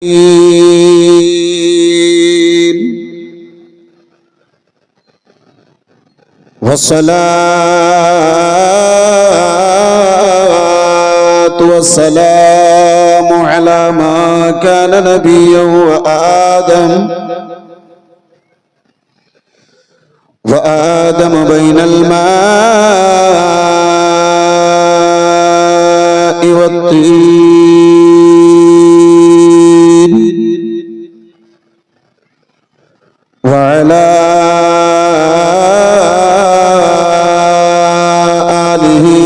والصلاة والسلام على ما كان نبيا وآدم. وآدم بين الماء والطين.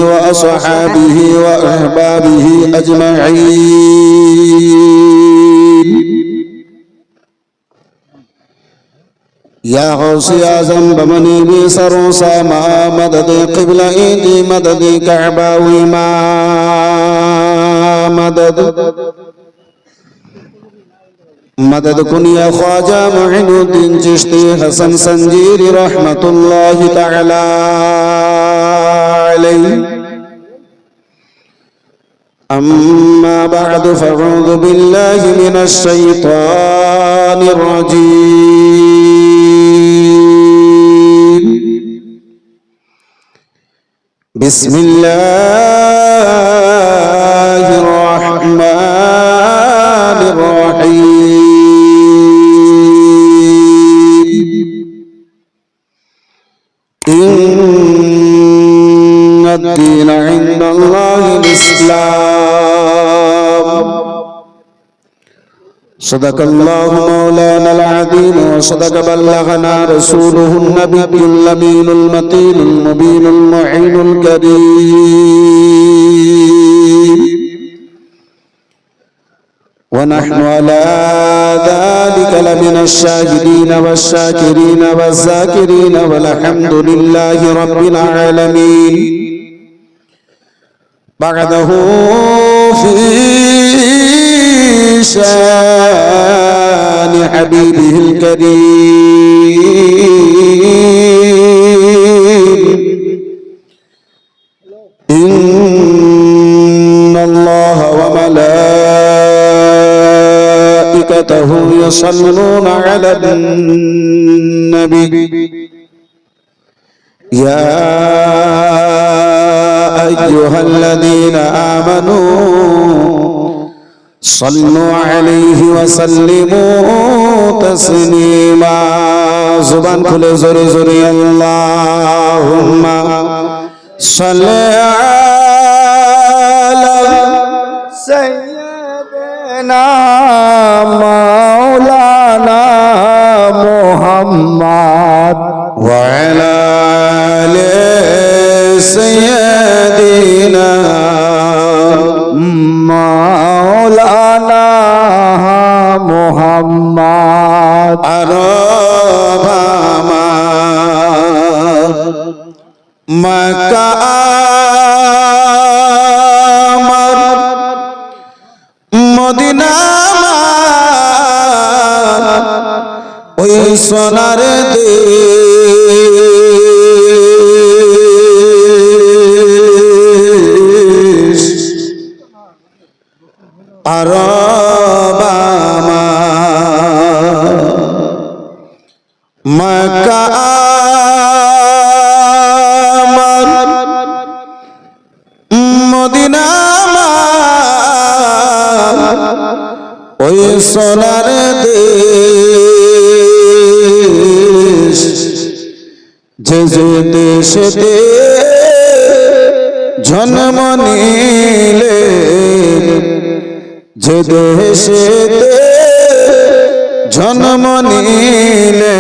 وأصحابه وأحبابه أجمعين. يا غوثی اعظم بمنی بی سرو ساما مدد قبل إيدي مدد كعبا وما مدد. مدد كن يا خواجة معين الدين چشتي حسن سنجيري رحمة الله تعالى عليه أما بعد فأعوذ بالله من الشيطان الرجيم بسم الله صدق الله مولانا العظيم وصدق بلغنا رسوله النبي الأمين المتين المبين المعين الكريم. ونحن على ذلك لمن الشاهدين والشاكرين والذاكرين والحمد لله رب العالمين. بعده في شان حبيبه الكريم. إن الله وملائكته يصلون على النبي. يا أيها الذين آمنوا صلوا عليه وسلموا تسليما. زبان كل زر زر اللهم صل على سيدنا مولانا محمد وعلى آل سيدنا مولانا মাওলানা মোহাম্মদ। আরব মকা Medina ওই সোনার দেশ আরবামা মক্কা আমার মদিনা আমার ওই সোনার দেশ যে যে দেশেতে জন্ম নিলে যে দেশে জন্ম নিলে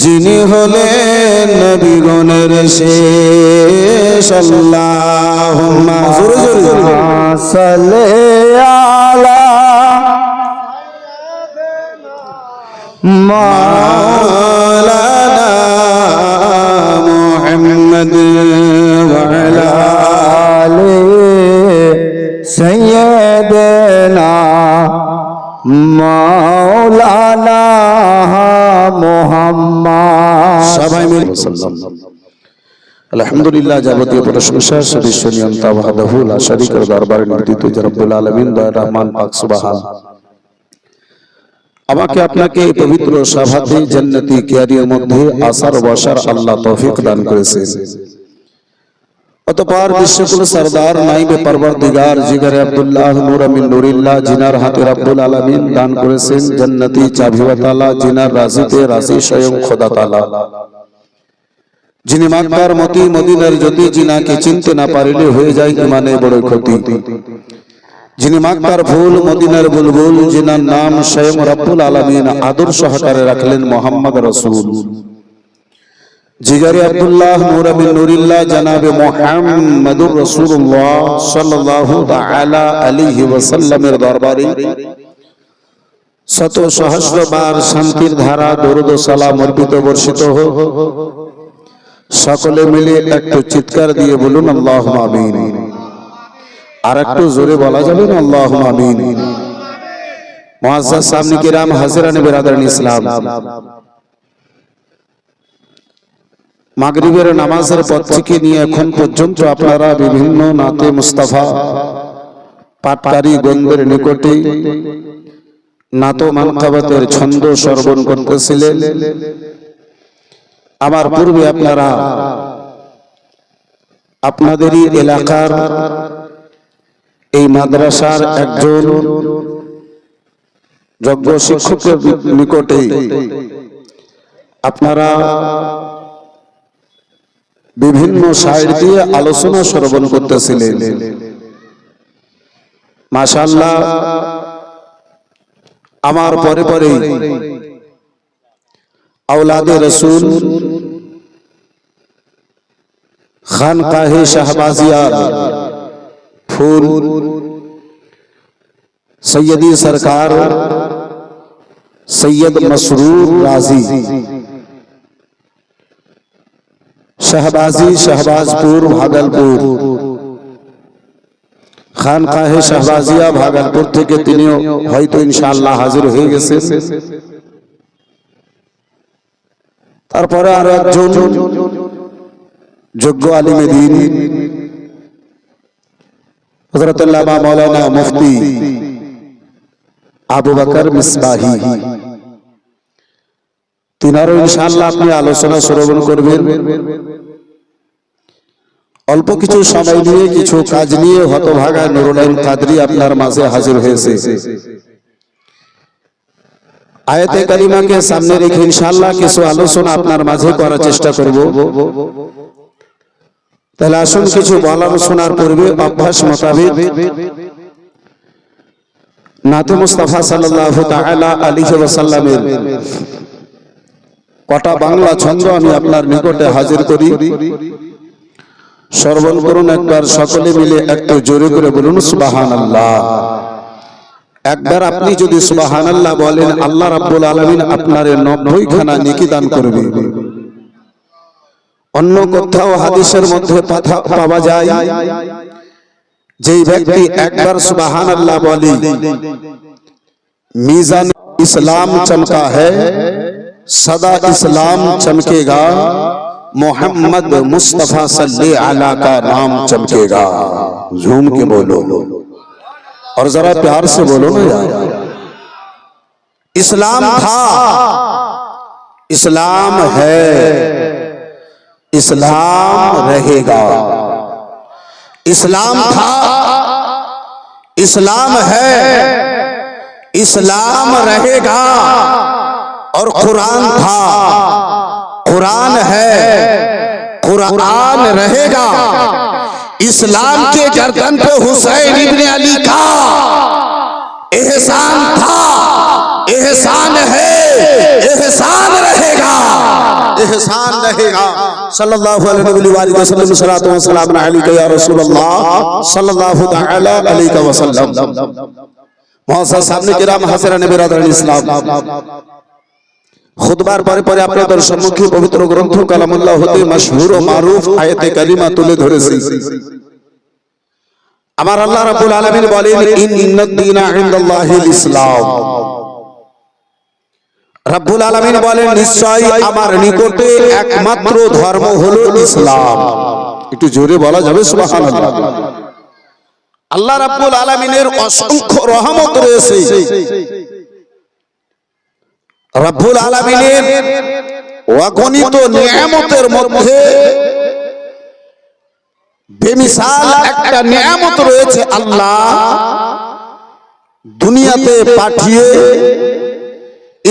যিনি হলে নবীগণের সে শেষ। মা আলহামদুলিল্লাহ, যাবতীয় প্রশংসা সদস্য নিয়ন্তা ওয়াহদাহু লা শারীকা দরবারে নির্দিত যে রব্বুল আলামিন, দয়া রহমান, পাক সুবহান। আমাকে আপনাকে এই পবিত্র সভাতে জান্নাতি কিয়ারির মধ্যে আসার বসার আল্লাহ তৌফিক দান করেছেন। অতঃপর বিশ্বকুল সরদার নাইবে পরবর্দিগার জিগারে আব্দুল্লাহ নূর আমিন নুরিল্লাহ জিনার হাতে রব্বুল আলামিন দান করেছেন জান্নাতি চাবিওয়াতালা জিনার রাজিতে রাজি স্বয়ং খোদা যিনি মাক্কার মতি, মদিনার জ্যোতি জিনাকে চিনতে না পারিলে হয়ে যায় ইমানে বড় ক্ষতি। যিনি মাক্কার ফুল মদিনার বুলবুল জিনার নাম স্বয়ং রব্বুল আলামিন আদর সহকারে রাখলেন মোহাম্মদ রসুল। জিগারে আব্দুল্লাহ নূর আমিন নুরিল্লাহ জানাবে মুহাম্মাদুর রাসূলুল্লাহ সাল্লাল্লাহু তাআলা আলাইহি ওয়াসাল্লামের দরবারে। শত সহস্রবার শান্তির ধারা, দরুদ সালাম অর্পিত বর্ষিত হোক। সকলে মিলে একটু চিৎকার দিয়ে বলুন, আল্লাহ আমিন। আর একটু জোরে বলা যাবে না, আল্লাহ আমিন। মহাজ্জাজ সামনে ইসলাম। মাগরিবের নামাজের পর থেকে নিয়ে এখন পর্যন্ত আপনারা বিভিন্ন নাতে মুস্তাফা পাটকারী গন্ধের নিকটে নাতো মানকাবাতের ছন্দ সর্বণ করতেছিলেন। আমার পূর্বে আপনারা আপনাদেরই এলাকার এই মাদ্রাসার একজন যজ্ঞ শিক্ষকের নিকটে আপনারা বিভিন্ন সাইড দিয়ে আলোচনা শ্রবণ করতেছিলেন। মাশাল্লাহ আমার পরে পরে আওলাদে রসুল خانقاہ شہبازیہ، پھول، سیدی سرکار، سید مسرور رازی۔ شہبازی شہباز پور بھاگل پور خانقاہ شہبازیہ بھاگل پور تھے کہ تینیوں ہوئی تو انشاءاللہ حاضر ہوئے گے سے تر پر آرہ جون۔ যোগ্য আলিমে দিন। মৌলানা মুফতি আবু বকর মিসবাহি। তিনারও আপনি আলোচনা শ্রবণ করবেন। অল্প কিছু সময় নিয়ে কিছু কাজ নিয়ে হতভাগা নুরুলাইন কাদরি আপনার মাঝে হাজির হয়েছে। আয়াতে কালিমাকে সামনে রেখে ইনশাআল্লাহ কিছু আলোচনা আপনার মাঝে করার চেষ্টা করব। তাহলে আসুন কিছু বলার শোনার পূর্বে অভ্যাস মোতাবেক নাতে মুস্তাফা সাল্লাল্লাহু তাআলা আলাইহি ওয়াসাল্লামের কটা বাংলা ছন্দ আমি আপনার নিকটে হাজির করি। শ্রবণ করুন একবার, সকলে মিলে একটু জোরে করে বলুন, সুবহানাল্লাহ। একবার আপনি যদি সুবহানাল্লাহ বলেন, আল্লাহ রাব্বুল আলামিন আপনার 90 খানা নেকি দান করবে। অন্য কোথাও হাদিসের মধ্যে পাওয়া যায়। যেই ব্যক্তি একবার সুবাহান আল্লাহ বলি میزان اسلام چمکا ہے صدا اسلام چمکے گا محمد مصطفیٰ صلی علیہ کا نام چمکے گا جھوم کے بولو اور ذرا پیار سے بولو نا یار اسلام تھا اسلام ہے اسلام رہے گا۔ اسلام تھا۔ اسلام ہے۔ اسلام رہے گا۔ اور قرآن تھا۔ قرآن ہے۔ قرآن رہے گا۔ اسلام کے گردن پہ حسین ابن علی کا احسان تھا۔ احسان ہے۔ احسان رہے گا۔ احسان رہے گا۔ সাল্লাল্লাহু আলাইহি ওয়া আলিহি ওয়াসাল্লাম সালাতু ওয়া সালামু আলাইকা ইয়া রাসূলুল্লাহ। সাল্লাল্লাহু তাআলা আলাইকা ওয়া সাল্লাম। মহাসার সামনে কিরাম হাসিরানে বিরাদান ইসলাম। খুদবার পরে পরে আপনাদের সম্মুখে পবিত্র গ্রন্থ কালামুল্লাহ হতে মশহুর ও মারুফ আয়াতে কারিমা তুলে ধরেছি। আমার আল্লাহ রাব্বুল আলামিন বলেন, ইন্নাদ ইনদাল্লাহিল ইসলাম। রব্বুল আলামিন বলেন নিশ্চয় আমার নিকটে একমাত্র ধর্ম হলো ইসলাম। একটু জোরে বলা যাবে, সুবহানাল্লাহ। আল্লাহ রাব্বুল আলামিনের অসংখ্য রহমত রয়েছে। রব্বুল আলামিনের অগণিত নিয়ামতের মধ্যে বেমিসাল একটা নিয়ামত রয়েছে আল্লাহ। দুনিয়াতে পাঠিয়ে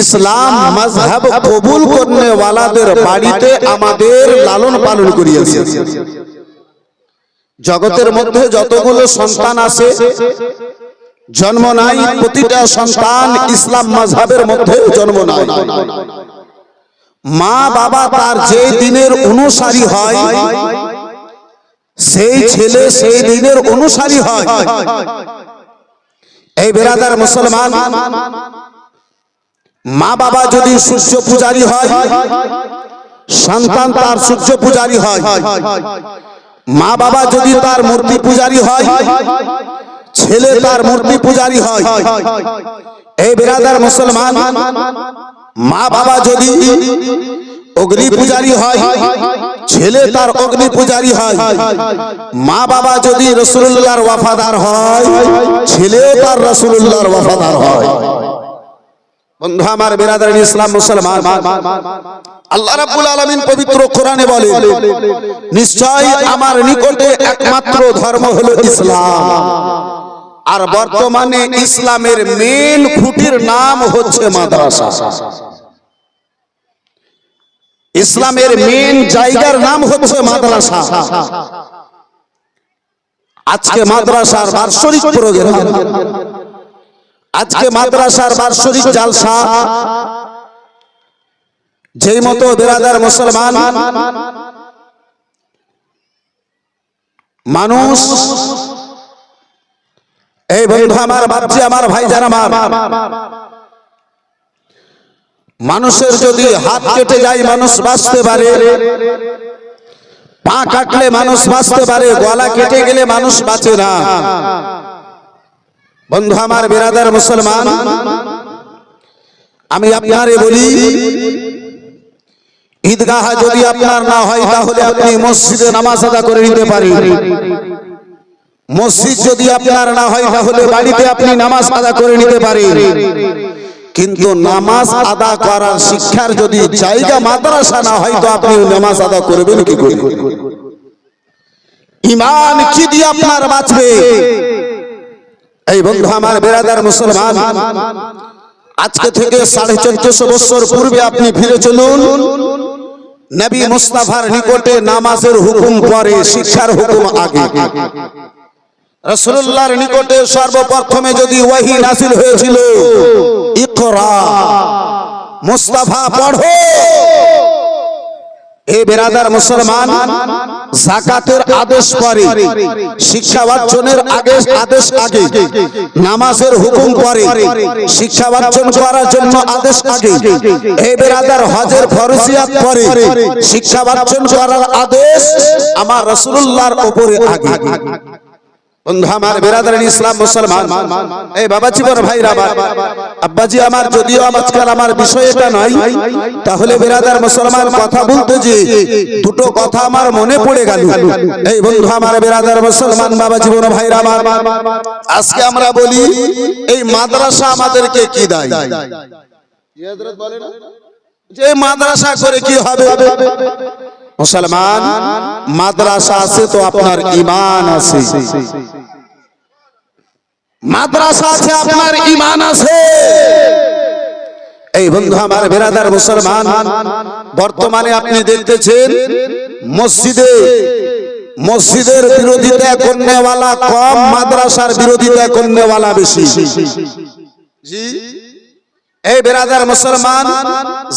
ইসলাম মজহব কবুল করনে ওয়ালাদের বাড়িতে আমাদের লালন পালন করিয়েছে। জগতের মধ্যে যতগুলো সন্তান আছে জন্ম নাই প্রতিটা সন্তান ইসলাম মজহবের মধ্যে জন্ম নাই। মা বাবা তার যে দিনের অনুসারী হয় সেই ছেলে সেই দিনের অনুসারী হয়। এই বেরাদার মুসলমান মা বাবা যদি সূর্য পূজারী হয়, সন্তান তার সূর্য পূজারী হয়। মা বাবা যদি তার মূর্তি পূজারী হয়, ছেলে তার মূর্তি পূজারী হয়। এই বেরাদার মুসলমান, মা বাবা যদি অগ্নি পূজারী হয়, ছেলে তার অগ্নি পূজারী হয়। মা বাবা যদি রসুল্লাহর ওয়াফাদার হয়, ছেলে তার রসুল্লাহর ওয়াফাদার হয়। বন্ধু আমার বেরাদার ইসলাম মুসলমান আল্লাহ রাব্বুল আলামিন পবিত্র কোরআনে বলে নিশ্চয় আমার নিকটে একমাত্র ধর্ম হলো ইসলাম। আর বর্তমানে ইসলামের মেন খুঁটির নাম হচ্ছে মাদ্রাসা। ইসলামের মেন জায়গার নাম হচ্ছে মাদ্রাসা। আজকে মাদ্রাসার বার্ষিক প্রোগ্রাম। আজকে মাদ্রাসার বার্ষিক জালসা। যেই মতো বেরাদার মুসলমান মানুষ এই বন্ধু আমার বাচ্চা আমার ভাই আমার মানুষের যদি হাত কেটে যায় মানুষ বাঁচতে পারে। পা কাটলে মানুষ বাঁচতে পারে গলা কেটে গেলে মানুষ বাঁচে না। বন্ধু, আমার বেরাদার মুসলমান, আমি আপনারে বলি, ঈদগাহ যদি আপনার না হয়, তাহলে আপনি মসজিদে নামাজ আদা করে নিতে পারেন। মসজিদ যদি আপনার না হয়, তাহলে বাড়িতে আপনি নামাজ আদা করে নিতে পারেন। কিন্তু নামাজ আদা করার শিক্ষার যদি জায়গা মাদ্রাসা না হয়, তো আপনি নামাজ আদা করবেন কি করে? ইমান কি দিয়ে আপনার বাঁচবে? এই বন্ধু আমার বেরাদার মুসলমান, আজকে থেকে সাড়ে চোদ্দশো বছর পূর্বে আপনি ফিরে চলুন। নবী মুস্তাফার নিকটে নামাজের হুকুম পরে, শিক্ষার হুকুম আগে। রসুল্লাহর নিকটে সর্বপ্রথমে যদি ওয়াহি নাসিল হয়েছিল, ইকরা, মুস্তাফা পড়ো। এই বেরাদার মুসলমান জাকাতের আদেশ পরে শিক্ষা অর্জনের আগে আদেশ আগে, নামাজের হুকুম পরে শিক্ষা অর্জন করার জন্য আদেশ আগে। এই বেরাদার, হজের ফরজিয়াত পরে শিক্ষা অর্জন করার আদেশ আমার রসুল্লাহর উপরে আগে। বন্ধু আমার বেরাদার ইসলাম মুসলমান। এই বাবাজি বড় ভাইরা আমার আব্বাজি আমার যদিও আজকাল আমার বিষয় এটা নয় তাহলে বেরাদার মুসলমান কথা বলতে যে দুটো কথা আমার মনে পড়ে গেল। এই বন্ধু আমার বেরাদার মুসলমান বাবাজি বড় ভাইরা আমার আজকে আমরা বলি এই মাদ্রাসা আমাদেরকে কি দেয়? যে মাদ্রাসা করে কি হবে? মুসলমান, মাদ্রাসা আছে তো আপনার ইমান আছে। মাদ্রাসা আছে, আপনার ইমান আছে। এই বন্ধু আমার বেরাদার মুসলমান, বর্তমানে আপনি দেখতেছেন মসজিদে, মসজিদের বিরোধিতা করনেওয়ালা কম, মাদ্রাসার বিরোধিতা করনেওয়ালা বেশি। জি? এই বেরাদার মুসলমান,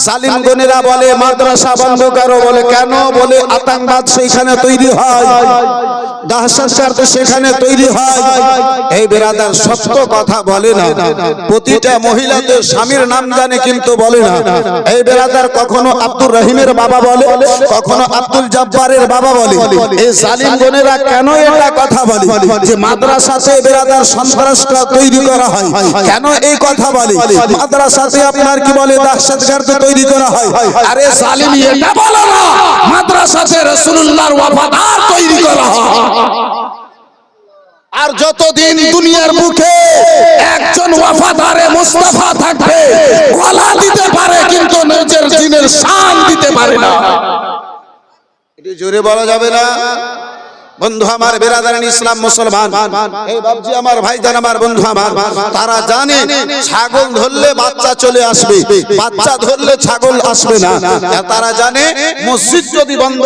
জালিম গনেরা বলে, মাদ্রাসা বন্ধ করো বলে কেন? বলে আতঙ্কবাদ সেইখানে তৈরি হয়। দাহ সংস্কার তো সেখানে তৈরি হয়। এই বেরাদার সত্য কথা বলে না। প্রতিটা মহিলা তো স্বামীর নাম জানে কিন্তু বলে না। এই বেরাদার কখনো আব্দুর রহিমের বাবা বলে, কখনো আব্দুল জব্বারের বাবা বলে। এই জালিম বোনেরা কেন এটা কথা বলে? যে মাদ্রাসাতে বেরাদার সন্ত্রাসটা তৈরি করা হয়। কেন এই কথা বলে? মাদ্রাসাতে আপনার কি বলে? দাহসাতগার তো তৈরি করা হয়। আরে জালিম, এটা বলো না। মাদ্রাসাতে রাসূলুল্লাহর ওয়াফাদার তৈরি করা হয়। আর যতদিন দুনিয়ার মুখে একজন ওয়াফাদারে মুস্তাফা থাকবে গলা দিতে পারে, কিন্তু নিজের দিনের শান দিতে পারে না। এটি জোরে বলা যাবে না? বন্ধু আমার বেরাদারান ইসলাম মুসলমান এই বাবজি আমার ভাইজান আমার বন্ধু আমার তারা জানে ছাগল ধরলে বাচ্চা চলে আসবে বাচ্চা ধরলে ছাগল আসবে না তারা জানে মসজিদ যদি বন্ধ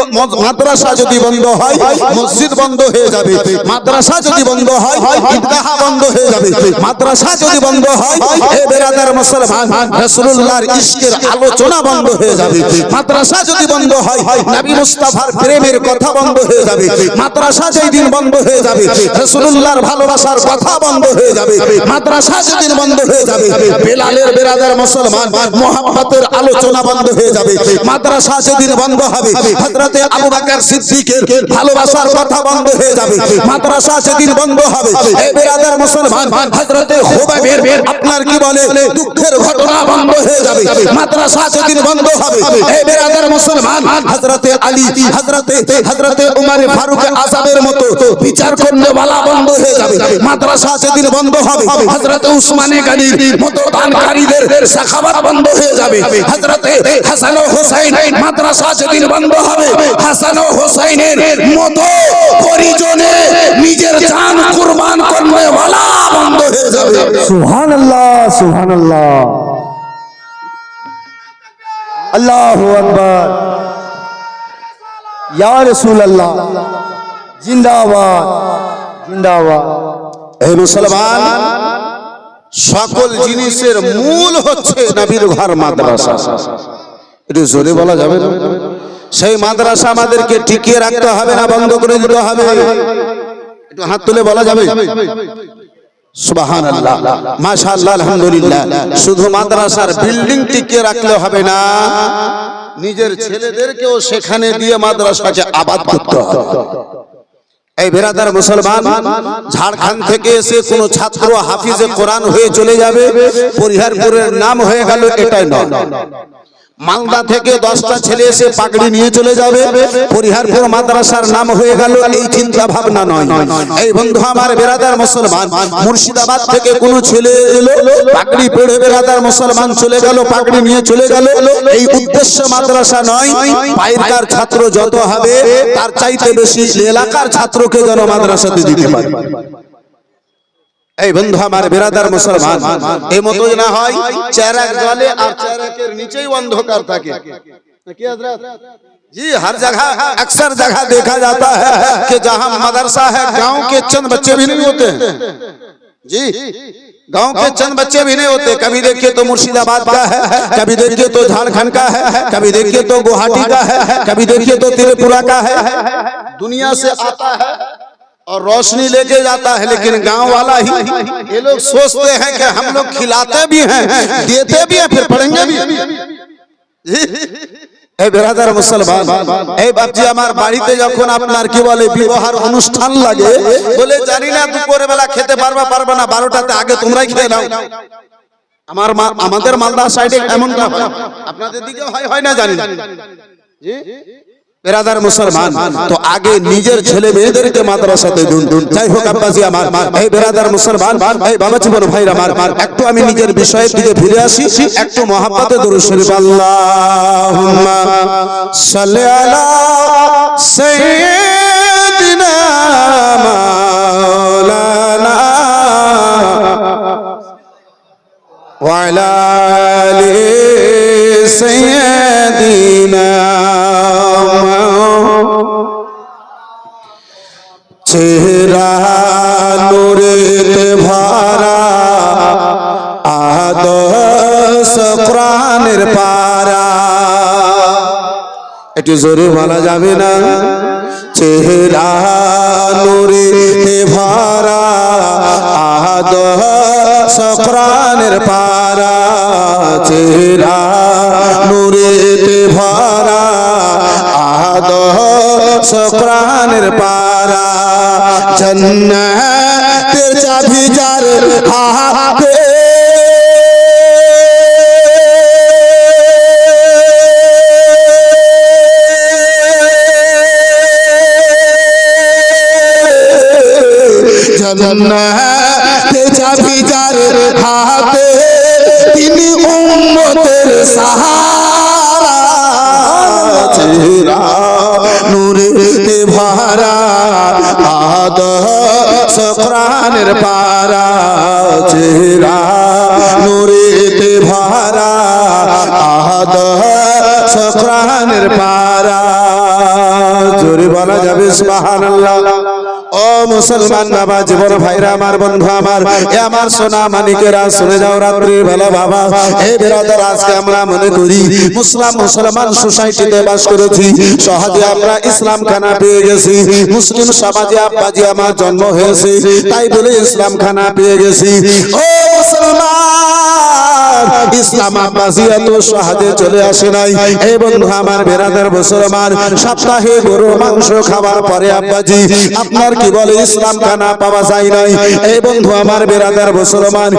মাদ্রাসা যদি বন্ধ হয় মসজিদ বন্ধ হয়ে যাবে মাদ্রাসা যদি বন্ধ হয় ঈদগাহ বন্ধ হয়ে যাবে মাদ্রাসা যদি বন্ধ হয় হে বেরাদার মুসলমান রাসূলুল্লাহর ইশকের আলোচনা বন্ধ হয়ে যাবে মাদ্রাসা যদি বন্ধ হয় নবী মুস্তাফার প্রেমের কথা বন্ধ হয়ে যাবে মাদ্রাসা যেই দিন বন্ধ হয়ে যাবে, রাসূলুল্লাহর ভালোবাসার কথা বন্ধ হয়ে যাবে, মাদ্রাসা যেদিন বন্ধ হয়ে যাবে, বেলালের বেরাদার মুসলমান মোহাম্মতের আলোচনা বন্ধ হয়ে যাবে, মাদ্রাসা যেদিন বন্ধ হবে, হযরতে আবু বকর সিদ্দিকের ভালোবাসার কথা বন্ধ হয়ে যাবে, মাদ্রাসা যেদিন বন্ধ হবে এই বেরাদার মুসলমান হযরতে হুবাইবের আপনার কি বলে, দুঃখের ঘটনা বন্ধ হয়ে যাবে, মাদ্রাসা যেদিন বন্ধ হবে এই বেরাদার মুসলমান হযরতে আলী, হযরতে হযরতে উমর ফারুক আযাবের মতো বিচার করলে বালা বন্ধ হয়ে যাবে। মাদ্রাসা যেদিন বন্ধ হবে হযরতে উসমানে গানির মতো দানকারীদের সাখাওয়াত বন্ধ হয়ে যাবে। হযরতে হাসান ও হুসাইন মাদ্রাসা যেদিন বন্ধ হবে হাসান ও হুসাইনের মতো পরিজনে নিজের জান কুরবান করলে বালা বন্ধ হয়ে যাবে। সুহান আল্লাহ সুহান আল্লাহ আল্লাহ আকবর। ইয়া রসুল আল্লাহ জিন্দাবাদ জিন্দাবাদ। এই মুসলমান, সকল জিনিসের মূল হচ্ছে নবীর ঘর মাদ্রাসা। একটু জোরে বলা যাবে না? সেই মাদ্রাসা আমাদেরকে টিকিয়ে রাখতে হবে না, বন্ধ করে দিতে হবে। একটু হাত তুলে বলা যাবে? সুবাহান শুধু মাদ্রাসার বিল্ডিং টিকিয়ে রাখলে হবে না, নিজের ছেলেদেরকেও সেখানে দিয়ে মাদ্রাসাকে আবাদ করতে হবে। এই বেরাদার মুসলমান, ঝাড়খণ্ড থেকে এসে কোন ছাত্র হাফিজে কোরআন হয়ে চলে যাবে, পরিহারপুরের নাম হয়ে গেল এটাই নয়। মালদা থেকে দশটা ছেলে এসে পাগড়ি নিয়ে চলে যাবে। পরিহারপুর মাদ্রাসার নাম হয়ে গেল, এই চিন্তা ভাবনা নয়। এই বন্ধু আমার বেরাদার মুসলমান, মুর্শিদাবাদ থেকে কোন ছেলে এলো, পাগড়ি পড়ে বেরাদার মুসলমান চলে গেল, পাগড়ি নিয়ে চলে গেল। এই উদ্দেশ্য মাদ্রাসা নয় বাইরকার ছাত্র যত হবে, তার চাইতে বেশি এলাকার ছাত্রকে যেন মাদ্রাসাতে দিতে পারে। এই বন্ধু আমার বেরাদার মুসলমান এই মতো না آپ چہرہ کے نیچے ہی নিচেই کرتا کیا کیا حضرت جی ہر جگہ اکثر جگہ دیکھا جاتا ہے کہ جہاں مدرسہ ہے گاؤں کے چند بچے بھی نہیں ہوتے ہیں جی گاؤں کے چند بچے بھی نہیں ہوتے کبھی دیکھئے تو مرشید آباد کا ہے کبھی دیکھئے تو جھان جھارکھنڈ کا ہے کبھی دیکھئے تو گوہاٹی کا ہے کبھی دیکھئے تو تیرے پورا کا ہے دنیا سے آتا ہے और रोशनी लेके जाता है लेकिन गांव वाला ही ये लोग सोचते हैं कि हम लोग खिलाते भी हैं देते भी हैं फिर पढ़ेंगे भी এই বেরাদার মুসলমান এই বাপজি আমার বাড়িতে যখন আপনার কি বলে বিবাহের অনুষ্ঠান লাগে বলে জানি না দুপুরে বেলা খেতে পারবে পারবে না বারোটাতে আগে তোমরাই খেয়ে নাও আমার মা আমাদের মালদা সাইডে এমনটা হয় আপনাদের দিকে হয় হয় না জানি না। জি বেরাদার মুসলমান, তো আগে নিজের ছেলে মেয়েদেরকে মাদ্রাসাতে দুন। দুন যাই হোক আব্বাজি আমার, এই বেরাদার মুসলমান, এই বাবা জীবন ভাই আমার, একটু আমি নিজের বিষয়ের দিকে ফিরে আসি, একটু মহাপাতে দরুদ শরীফ, আল্লাহুম্মা সাল্লি আলা সাইয়্যিদিনা মাওলানা ওয়া আলা জোরে বলা যাবে না। চেহারা নূরে ভরা আদ সক্রানের পারা। চেহারা নূরে ভরা আদ সক্রানের পারা। জন্নাতের চাবি যার হাতে জন্নাতে চাবি যার হাতে, তিনি উম্মতের সাহারা চেহারা নূরে ভরা আদ সক্রানের পারা চেহারা নূরে ভরা আদ সক্রানের পারা। জোরে যাবে, সুবহানাল্লাহ। ও মুসলমান বাবা, জীবন ভাইরা, আমার বন্ধু আমার, এ আমার সোনা মানিকেরা, শুনে যাও রাত্রি বেলা বাবা। হে বেরাদার, আজকে আমরা মনে করি মুসলাম মুসলমান সোসাইটিতে বাস করেছি। সহজে আমরা ইসলাম খানা পেয়ে গেছি। মুসলিম সমাজে আব্বাজি আমার জন্ম হয়েছে। তাই বলে ইসলাম খানা পেয়ে গেছি। ও মুসলমান! ইসলাম আব্বাসি এত সহজে চলে আসে নাই। এই বন্ধু আমার বেড়াদার মুসলমান, সপ্তাহে গরু মাংস খাবার পরে আব্বাজি, আপনার কি বলে ইসলাম খানা পাওয়া যায় নাই? এই বন্ধু আমার বেড়াদের মুসলমান